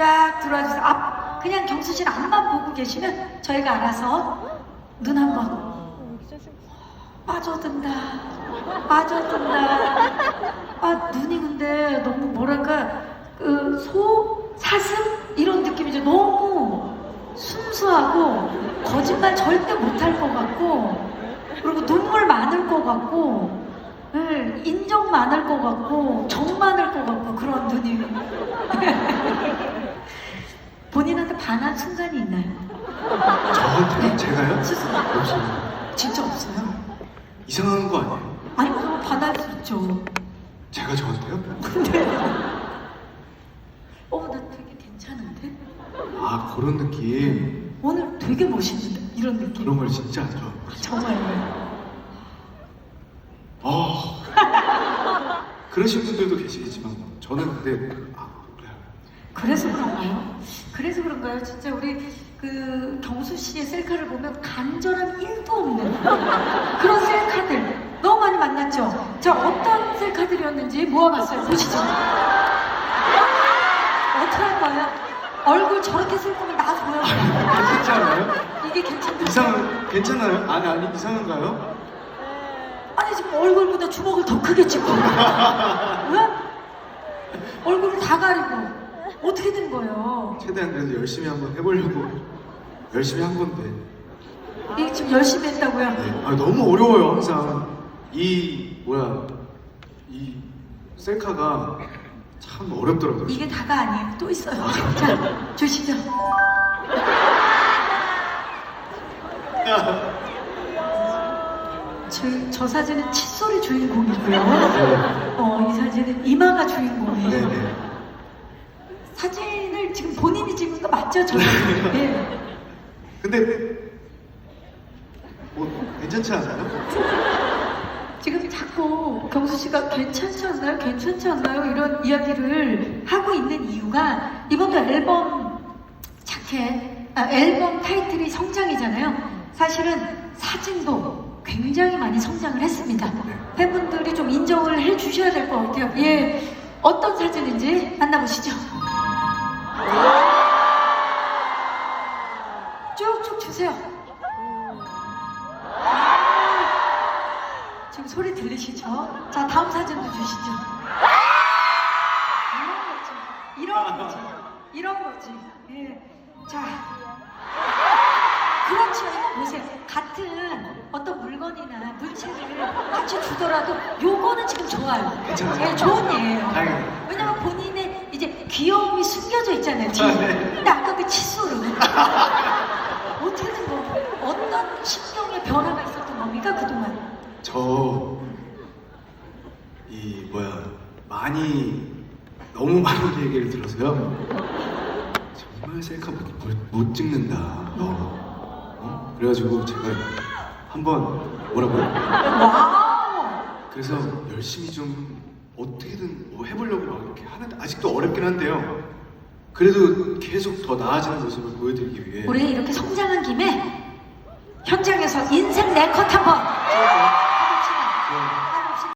쫙 들어와 주세요. 앞 그냥 경수 씨는 앞만 보고 계시면 저희가 알아서 눈 한번 빠져든다. 빠져든다. 아 눈이 근데 너무 뭐랄까 그 소 사슴 이런 느낌이죠. 너무 순수하고 거짓말 절대 못할 것 같고 그리고 눈물 많을 것 같고 네, 인정 많을 것 같고 정 많을 것 같고 그런 눈이 본인한테 반한 순간이 있나요? 저한테 제가요? 스스로 없어요. 진짜 없어요? 이상한 거 아니에요? 아니 그럼 수 있죠 제가 저한테요? 근데 어나 되게 괜찮은데? 아 그런 느낌. 오늘 되게 멋있는데 이런 느낌 그런 걸 진짜 하죠. 정말요 아 그러신 분들도 계시겠지만 저는 근데. 그래서 그런가요? 그래서 그런가요? 진짜 우리 그 경수 씨의 셀카를 보면 간절함 1도 없는 그런 셀카들 너무 많이 만났죠? 자, 어떤 셀카들이었는지 모아봤어요. 보시죠. 어떻게 할 거예요? 얼굴 저렇게 쓸 거면 나 보여. 괜찮지 않아요? 이게 괜찮다. 이상 괜찮아요? 아니 아니 이상한가요? 아니 지금 얼굴보다 주먹을 더 크게 찍고 왜? 얼굴을 다 가리고 어떻게 된 거예요? 최대한 그래도 열심히 한번 해보려고 열심히 한 건데. 이게 지금 열심히 했다고요? 네. 아 너무 어려워요 항상 이 뭐야 이 셀카가 참 어렵더라고요. 이게 다가 아니에요. 또 있어요. 자, 주시죠. 저, 저 사진은 칫솔이 주인공이고요. 어, 이 사진은 이마가 주인공이에요. 네네. 지금 본인이 찍은 거 맞죠? 저 예. 근데 뭐 괜찮지 않아요? 지금 자꾸 경수 씨가 괜찮지 않나요? 괜찮지 않나요? 이런 이야기를 하고 있는 이유가 이번도 앨범 자켓, 아, 앨범 타이틀이 성장이잖아요. 사실은 사진도 굉장히 많이 성장을 했습니다. 팬분들이 좀 인정을 해 주셔야 될 것 같아요. 예. 어떤 사진인지 만나보시죠. 지금 소리 들리시죠? 자, 다음 사진도 주시죠. 이런 거지. 이런 거지. 이런 거지. 예. 자. 그렇죠. 이거 보세요. 같은 어떤 물건이나 물체를 같이 주더라도 요거는 지금 좋아요. 괜찮아요? 예, 좋은 예예요. 왜냐면 본인의 이제 귀여움이 숨겨져 있잖아요. 뒤에. 아, 네. 근데 아까 그 칫솔은 어떻게 된 거예요? 어떤 신경의 변화가 있었던 겁니까 그동안? 저 이 뭐야 많이 너무 많은 얘기를 들어서요. 정말 셀카 못, 못, 못 찍는다. 너. 어? 그래가지고 제가 한번 뭐라고요? 와우! 그래서 열심히 좀 어떻게든 뭐 해보려고 막 이렇게 하는데 아직도 어렵긴 한데요. 그래도 계속 더 나아지는 모습을 보여드리기 위해 우리 이렇게 성장한 김에 현장에서 인생 네컷 한번.